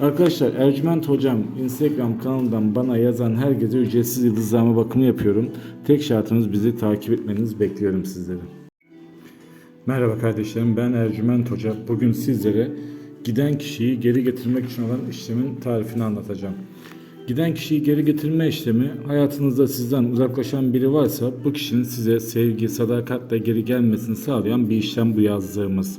Arkadaşlar Ercüment Hocam Instagram kanalından bana yazan herkese ücretsiz yıldızlama bakımı yapıyorum. Tek şartımız bizi takip etmeniz bekliyorum sizleri. Merhaba kardeşlerim ben Ercüment Hoca. Bugün sizlere giden kişiyi geri getirmek için olan işlemin tarifini anlatacağım. Giden kişiyi geri getirme işlemi hayatınızda sizden uzaklaşan biri varsa bu kişinin size sevgi, sadakatle geri gelmesini sağlayan bir işlem bu yazdığımız.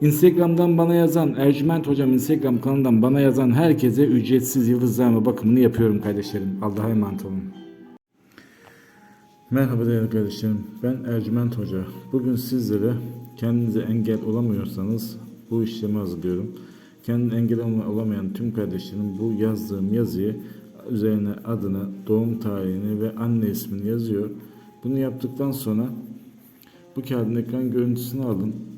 Instagram'dan bana yazan, Ercüment Hocam Instagram kanalından bana yazan herkese ücretsiz yıldızlarla bakımını yapıyorum kardeşlerim. Allah'a emanet olun. Merhaba değerli kardeşlerim. Ben Ercüment Hoca. Bugün sizlere kendinize engel olamıyorsanız bu işlemi hazırlıyorum. Kendine engel olamayan tüm kardeşlerim bu yazdığım yazıyı üzerine adını, doğum tarihini ve anne ismini yazıyor. Bunu yaptıktan sonra bu kağıdın ekran görüntüsünü alın.